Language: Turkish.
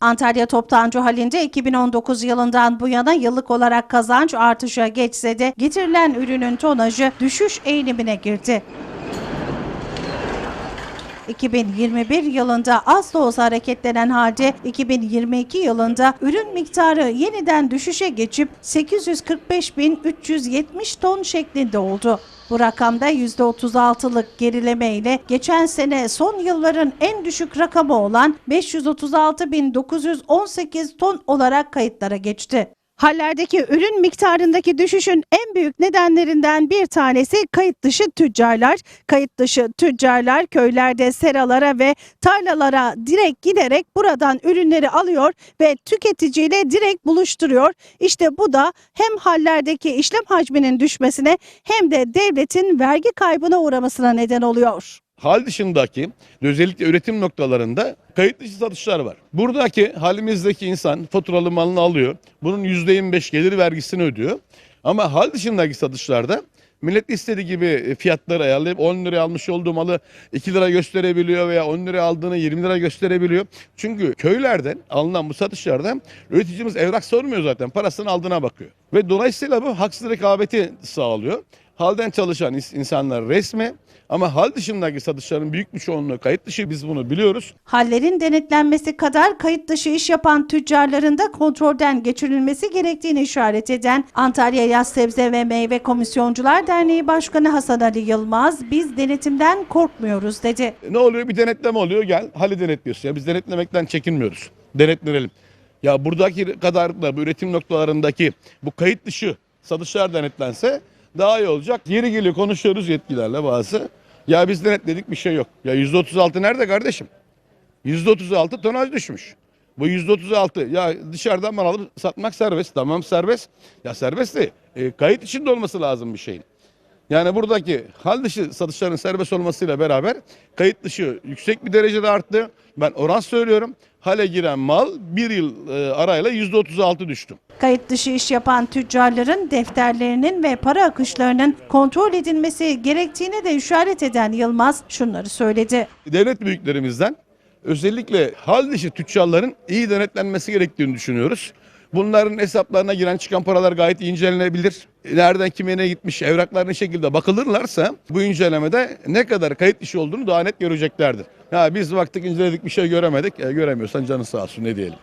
Antalya Toptancı halinde 2019 yılından bu yana yıllık olarak kazanç artışa geçse de getirilen ürünün tonajı düşüş eğilimine girdi. 2021 yılında az da olsa hareketlenen halde 2022 yılında ürün miktarı yeniden düşüşe geçip 845.370 ton şeklinde oldu. Bu rakamda %36'lık gerileme ile geçen sene son yılların en düşük rakamı olan 536.918 ton olarak kayıtlara geçti. Hallerdeki ürün miktarındaki düşüşün en büyük nedenlerinden bir tanesi kayıt dışı tüccarlar. Kayıt dışı tüccarlar köylerde seralara ve tarlalara direkt giderek buradan ürünleri alıyor ve tüketiciyle direkt buluşturuyor. İşte bu da hem hallerdeki işlem hacminin düşmesine hem de devletin vergi kaybına uğramasına neden oluyor. Hal dışındaki özellikle üretim noktalarında kayıt dışı satışlar var. Buradaki halimizdeki insan faturalı malını alıyor. Bunun %25 gelir vergisini ödüyor. Ama hal dışındaki satışlarda millet istediği gibi fiyatları ayarlayıp 10 liraya almış olduğu malı 2 lira gösterebiliyor veya 10 liraya aldığını 20 lira gösterebiliyor. Çünkü köylerden alınan bu satışlarda üreticimiz evrak sormuyor zaten parasını aldığına bakıyor. Ve dolayısıyla bu haksız rekabeti sağlıyor. Halden çalışan ins- insanlar resmi ama hal dışındaki satışların büyük bir çoğunluğu kayıt dışı biz bunu biliyoruz. Hallerin denetlenmesi kadar kayıt dışı iş yapan tüccarların da kontrolden geçirilmesi gerektiğini işaret eden Antalya Yaz Sebze ve Meyve Komisyoncular Derneği Başkanı Hasan Ali Yılmaz, biz denetimden korkmuyoruz dedi. Ne oluyor? Bir denetleme oluyor. Gel hali denetliyorsun. Ya biz denetlemekten çekinmiyoruz. Denetlenelim. Ya buradaki kadar da bu üretim noktalarındaki bu kayıt dışı satışlar denetlense daha iyi olacak. Yeri geliyor konuşuyoruz yetkililerle bazı. Ya biz denetledik bir şey yok. Ya %36 nerede kardeşim? %36 tonaj düşmüş. Bu %36 ya dışarıdan mal alıp satmak serbest. Tamam serbest. Ya serbest de e, kayıt içinde olması lazım bir şeyin. Yani buradaki hal dışı satışların serbest olmasıyla beraber kayıt dışı yüksek bir derecede arttı. Ben oran söylüyorum. Hale giren mal bir yıl e, arayla %36 düştü. Kayıt dışı iş yapan tüccarların defterlerinin ve para akışlarının kontrol edilmesi gerektiğine de işaret eden Yılmaz şunları söyledi. Devlet büyüklerimizden özellikle hal dışı tüccarların iyi denetlenmesi gerektiğini düşünüyoruz. Bunların hesaplarına giren çıkan paralar gayet incelenebilir. Nereden kime ne gitmiş evraklar ne şekilde bakılırlarsa bu incelemede ne kadar kayıt dışı olduğunu daha net göreceklerdir. Ya biz baktık inceledik bir şey göremedik. E, göremiyorsan canı sağ olsun ne diyelim.